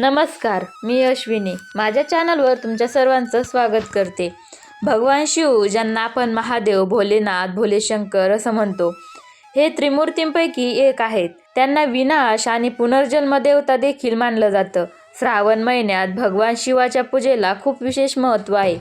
नमस्कार मी अश्विनी. माझ्या चॅनलवर तुमच्या सर्वांचं स्वागत करते. भगवान शिव ज्यांना आपण महादेव भोलेनाथ भोलेशंकर असं म्हणतो हे त्रिमूर्तींपैकी एक आहेत. त्यांना विनाश आणि पुनर्जन्म देवता देखील मानलं जातं. श्रावण महिन्यात भगवान शिवाच्या पूजेला खूप विशेष महत्त्व आहे.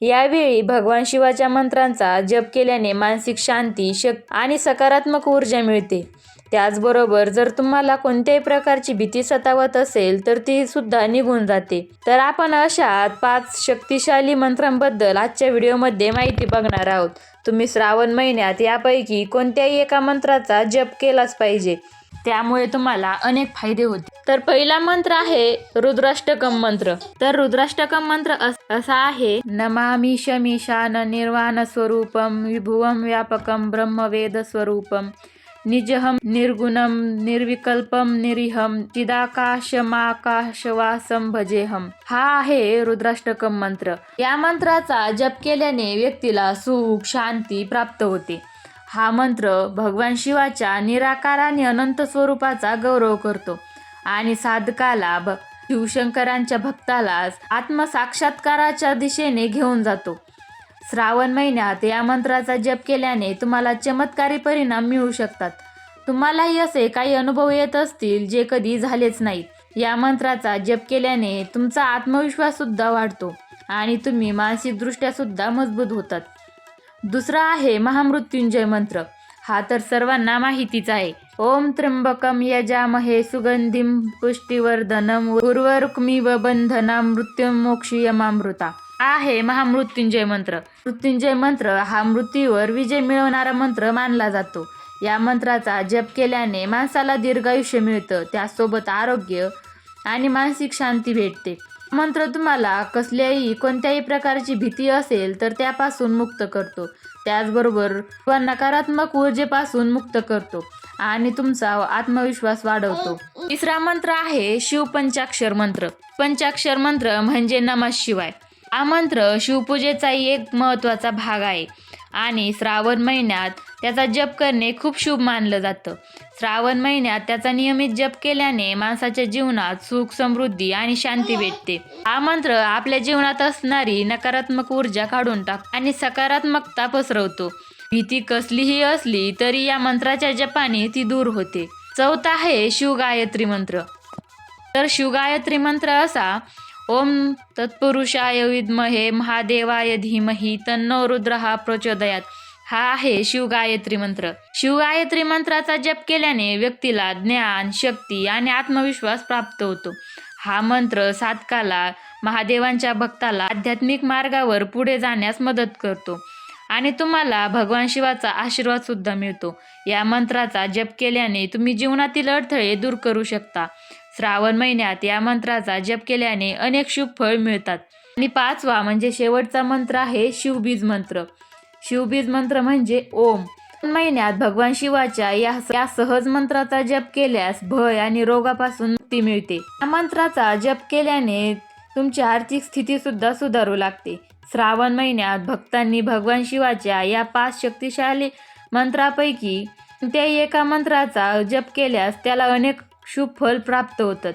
यावेळी भगवान शिवाच्या मंत्रांचा जप केल्याने मानसिक शांती शक आणि सकारात्मक ऊर्जा मिळते. त्याचबरोबर जर तुम्हाला कोणत्याही प्रकारची भीती सतावत असेल तर ती सुद्धा निघून जाते. तर आपण अशा पाच शक्तिशाली मंत्रांबद्दल आजच्या व्हिडिओमध्ये माहिती बघणार आहोत. तुम्ही श्रावण महिन्यात यापैकी कोणत्याही एका मंत्राचा जप केलाच पाहिजे. त्यामुळे तुम्हाला अनेक फायदे होते तर पहिला मंत्र आहे रुद्राष्टकम मंत्र. तर रुद्राष्टकम मंत्र असा आहे नमामि शमीशान निर्वाण स्वरूपम विभुवम व्यापकम ब्रह्मवेद स्वरूपम निजहम निर्गुणम निर्विकल्पम निरिहम चिदाकाशमाकाशवासम भजेहम हा आहे रुद्राष्टकम मंत्र. या मंत्राचा जप केल्याने व्यक्तीला सुख शांती प्राप्त होते. हा मंत्र भगवान शिवाच्या निराकार आणि अनंत स्वरूपाचा गौरव करतो आणि साधकाला शिवशंकरांच्या भक्ताला आत्मसाक्षात्काराच्या दिशेने घेऊन जातो. श्रावण महिन्यात या मंत्राचा जप केल्याने तुम्हाला चमत्कारी परिणाम मिळू शकतात. तुम्हालाही असे काही अनुभव येत असतील जे कधी झालेच नाहीत. या मंत्राचा जप केल्याने तुमचा आत्मविश्वास सुद्धा वाढतो आणि तुम्ही मानसिकदृष्ट्या सुद्धा मजबूत होतात. दुसरा आहे महामृत्युंजय मंत्र. हा तर सर्वांना माहितीच आहे. ओम त्र्यंबकम यजामहे सुगंधिम पुष्टिवर्धनम व बंधना मृत्युमोक्षीयमामृता आहे महामृत्युंजय मंत्र. मृत्युंजय मंत्र हा मृत्यूवर विजय मिळवणारा मंत्र मानला जातो. या मंत्राचा जप केल्याने माणसाला दीर्घायुष्य मिळतं. त्यासोबत आरोग्य आणि मानसिक शांती भेटते. मंत्र तुम्हाला कसल्याही कोणत्याही प्रकारची भीती असेल तर त्यापासून मुक्त करतो. त्याचबरोबर व नकारात्मक ऊर्जेपासून मुक्त करतो आणि तुमचा आत्मविश्वास वाढवतो. तिसरा मंत्र आहे शिव पंचाक्षर मंत्र. पंचाक्षर मंत्र म्हणजे नमः शिवाय. हा मंत्र शिवपूजेचाही एक महत्त्वाचा भाग आहे. आणि श्रावण महिन्यात त्याचा जप करणे खूप शुभ मानलं जातं. श्रावण महिन्यात त्याचा नियमित जप केल्याने माणसाच्या जीवनात सुख समृद्धी आणि शांती भेटते. हा मंत्र आपल्या जीवनात असणारी नकारात्मक ऊर्जा काढून टाक आणि सकारात्मकता पसरवतो. भीती कसलीही असली तरी या मंत्राच्या जपाने ती दूर होते. चौथा आहे शिवगायत्री मंत्र. तर शिवगायत्री मंत्र असा ओम तत्पुरुषाय विद्महे महादेवाय धीमही तन्नो रुद्रहा प्रचोदयात. हा आहे शिवगायत्री मंत्र. शिवगायत्री मंत्राचा जप केल्याने व्यक्तीला ज्ञान शक्ती आणि आत्मविश्वास प्राप्त होतो. हा मंत्र साधकाला महादेवांच्या भक्ताला आध्यात्मिक मार्गावर पुढे जाण्यास मदत करतो आणि तुम्हाला भगवान शिवाचा आशीर्वाद सुद्धा मिळतो. या मंत्राचा जप केल्याने तुम्ही जीवनातील अडथळे दूर करू शकता. श्रावण महिन्यात या मंत्राचा जप केल्याने अनेक शुभ फळ मिळतात. आणि पाचवा म्हणजे शेवटचा मंत्र आहे शिवबीज मंत्र. शिवबीज मंत्र म्हणजे ओम. महिन्यात भगवान शिवाच्या या या सहज मंत्राचा जप केल्यास भय आणि रोगापासून मुक्ती मिळते. या मंत्राचा जप केल्याने तुमची आर्थिक स्थिती सुद्धा सुधारू लागते. श्रावण महिन्यात भक्तांनी भगवान शिवाच्या या पाच शक्तिशाली मंत्रापैकी कोणत्याही एका मंत्राचा जप केल्यास त्याला अनेक शुभ फल प्राप्त होतात.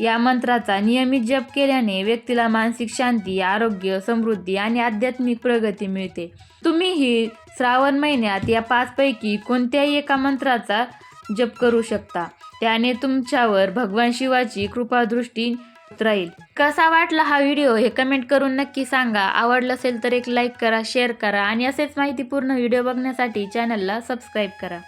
या मंत्राचा नियमित जप केल्याने व्यक्तीला मानसिक शांती आरोग्य समृद्धी आणि आध्यात्मिक प्रगती मिळते. तुम्हीही श्रावण महिन्यात या पाचपैकी कोणत्याही एका मंत्राचा जप करू शकता. त्याने तुमच्यावर भगवान शिवाची कृपादृष्टी राहील. कसा वाटला हा व्हिडिओ हे कमेंट करून नक्की सांगा. आवडलं असेल तर एक लाईक करा शेअर करा आणि असेच माहितीपूर्ण व्हिडिओ बघण्यासाठी चॅनलला सबस्क्राईब करा.